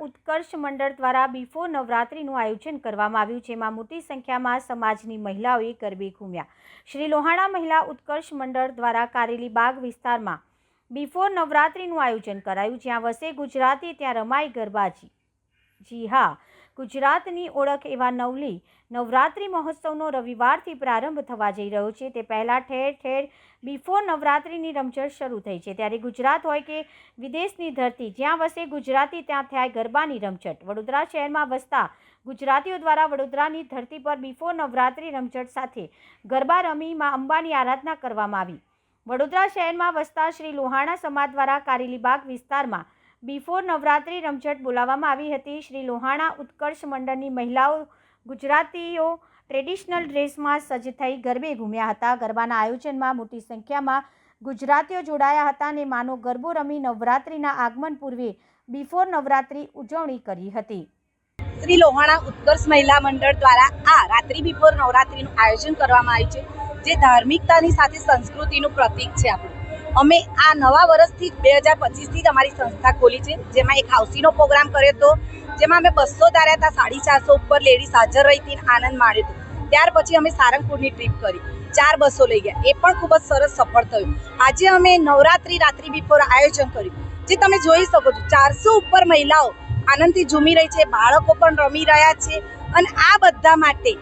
ઉત્કર્ષ મંડળ દ્વારા બિફોર નવરાત્રિનું આયોજન કરવામાં આવ્યું, જેમાં મોટી સંખ્યામાં સમાજની મહિલાઓએ ગરબે ઘૂમ્યા. શ્રી લોહાણા મહિલા ઉત્કર્ષ મંડળ દ્વારા કારેલી બાગ વિસ્તારમાં બિફોર નવરાત્રિનું આયોજન કરાયું, જ્યાં વસે ગુજરાતી, ત્યાં રમાય ગરબાજી. જી હા. ગુજરાતની ઓળખ એવા નવલી, નવરાત્રિ મહોત્સવનો રવિવારથી પ્રારંભ થવા જઈ રહ્યો છે. તે પહેલાં ઠેર ઠેર બિફોર નવરાત્રિની રમઝટ શરૂ થઈ છે. ત્યારે ગુજરાત હોય કે વિદેશની ધરતી, જ્યાં વસે ગુજરાતી, ત્યાં થાય ગરબાની રમઝટ. વડોદરા શહેરમાં વસતા ગુજરાતીઓ દ્વારા વડોદરાની ધરતી પર બિફોર નવરાત્રિ રમઝટ સાથે ગરબા રમી મા અંબાની આરાધના કરવામાં આવી. વડોદરા શહેરમાં વસતા શ્રી લોહાણા સમાજ દ્વારા કારેલીબાગ વિસ્તારમાં બિફોર નવરાત્રિ રમઝટ બોલાવવામાં આવી હતી. શ્રી લોહાણા ઉત્કર્ષ મંડળની મહિલાઓ ગુજરાતીઓ ટ્રેડિશનલ ડ્રેસમાં સજ્જ થઈ ગરબે ઘૂમ્યા હતા. ગરબાના આયોજનમાં મોટી સંખ્યામાં ગુજરાતીઓ જોડાયા હતા અને માનો ગરબો રમી નવરાત્રિના આગમન પૂર્વે બિફોર નવરાત્રિ ઉજવણી કરી હતી. શ્રી લોહાણા ઉત્કર્ષ મહિલા મંડળ દ્વારા આ રાત્રિ બિફોર નવરાત્રિનું આયોજન કરવામાં આવ્યું છે, જે ધાર્મિકતાની સાથે સંસ્કૃતિનું પ્રતીક છે આપણું. અમે આ નવા વર્ષથી બે હજાર પચીસથી જ અમારી સંસ્થા ખોલી છે. જેમાં એક હાઉસીનો પ્રોગ્રામ કર્યો હતો. જેમાં અમે બસો ધાર્યા હતા, સાડી ચારસો ઉપર લેડીઝ હાજર રહી હતી આનંદ માણ્યો હતો. ત્યાર પછી અમે સારંગપુરની ટ્રીપ કરી. ચાર બસો લઈ ગયા. એ પણ ખૂબ જ સરસ સફળ થયું. આજે અમે નવરાત્રિ, રાત્રિ બિફોર આયોજન કર્યું. જે તમે જોઈ શકો છો, ચારસો ઉપર મહિલાઓ આનંદથી ઝૂમી રહી છે, બાળકો પણ રમી રહ્યા છે અને આ બધા માટે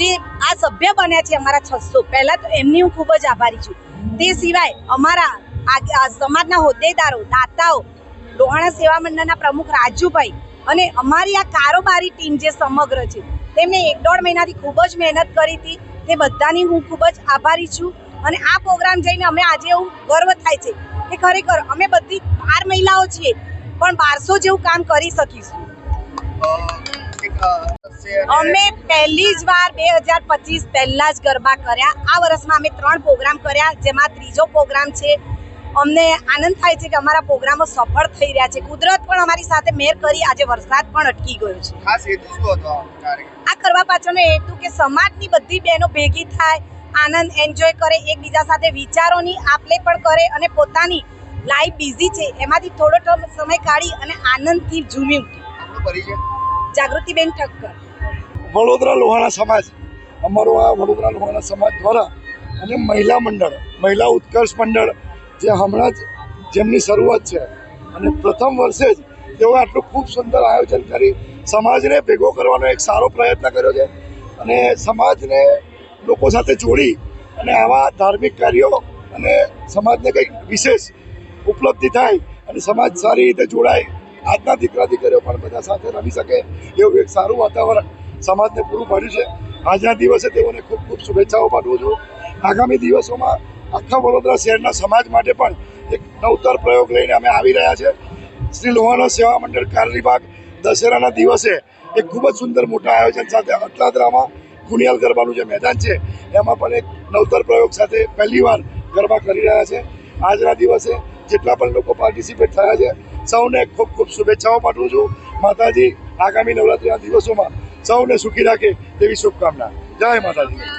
જે આ સભ્ય બન્યા છે અમારા છસો. પહેલાં તો એમની હું ખૂબ જ આભારી છું. તે સિવાય અમારા સમાજના હોદ્દેદારો, દાતાઓ, લોહાણા સેવા મંડળના પ્રમુખ રાજુભાઈ અને અમારી આ કારોબારી ટીમ જે સમગ્ર છે તેમણે એક દોઢ મહિનાથી ખૂબ જ મહેનત કરી હતી. તે બધાની હું ખૂબ જ આભારી છું અને આ પ્રોગ્રામ જઈને અમે આજે એવું ગર્વ થાય છે કે ખરેખર અમે બધી બાર મહિલાઓ છીએ, પણ બારસો જેવું કામ કરી શકીશું. અમે પહેલી જ વાર બે હજાર પચીસ પહેલા જ ગરબા કર્યા. આ વર્ષમાં અમે ત્રણ પ્રોગ્રામ કર્યા જેમાં ત્રીજો પ્રોગ્રામ છે. અમને આનંદ થાય છે કે અમારા પ્રોગ્રામો સફળ થઈ રહ્યા છે. કુદરત પણ અમારી સાથે મેર કરી આજે વરસાદ પણ અટકી ગયો છે. ખાસ હેતુ શું હતો આ કરવા પાછળનો હેતુ કે સમાજની બધી બહેનો ભેગી થાય આનંદ એન્જોય કરે એકબીજા સાથે વિચારોની આપલે પણ કરે અને પોતાની લાઈફ બિઝી છે. એમાંથી થોડો સમય કાઢી અને આનંદથી ઝૂમી ઉઠે. જાગૃતિબેન ઠક્કર. વડોદરા લોહાણા સમાજ. અમારો આ વડોદરા લોહાણા સમાજ દ્વારા અને મહિલા મંડળ, મહિલા ઉત્કર્ષ મંડળ જે હમણાં જ જેમની શરૂઆત છે અને પ્રથમ વર્ષે જ તેઓએ આટલું ખૂબ સુંદર આયોજન કરી સમાજને ભેગો કરવાનો એક સારો પ્રયત્ન કર્યો છે અને સમાજને લોકો સાથે જોડી અને આવા ધાર્મિક કાર્યો અને સમાજને કંઈક વિશેષ ઉપલબ્ધિ થાય અને સમાજ સારી રીતે જોડાય. આજના દીકરા દીકરીઓ પણ બધા સાથે રમી શકે એવું એક સારું વાતાવરણ સમાજને પૂરું પાડ્યું છે. આજના દિવસે તેઓને ખૂબ ખૂબ શુભેચ્છાઓ પાઠવું છું. આગામી દિવસોમાં આખા વડોદરા શહેરના સમાજ માટે પણ એક નવતર પ્રયોગ લઈને અમે આવી રહ્યા છે. શ્રી લોહાણા સેવા મંડળ કારલીબાગ દશેરાના દિવસે એક ખૂબ જ સુંદર મોટા આયોજન સાથે અટલાદરામાં ગુનિયાલ ગરબાનું જે મેદાન છે, એમાં પણ એક નવતર પ્રયોગ સાથે પહેલીવાર ગરબા કરી રહ્યા છે. આજના દિવસે જેટલા પણ લોકો પાર્ટિસિપેટ થયા છે, સૌને ખૂબ ખૂબ શુભેચ્છાઓ પાઠવું છું. માતાજી, આગામી નવરાત્રિના દિવસોમાં સૌને સુખી રાખે તેવી શુભકામના. જય માતાજી.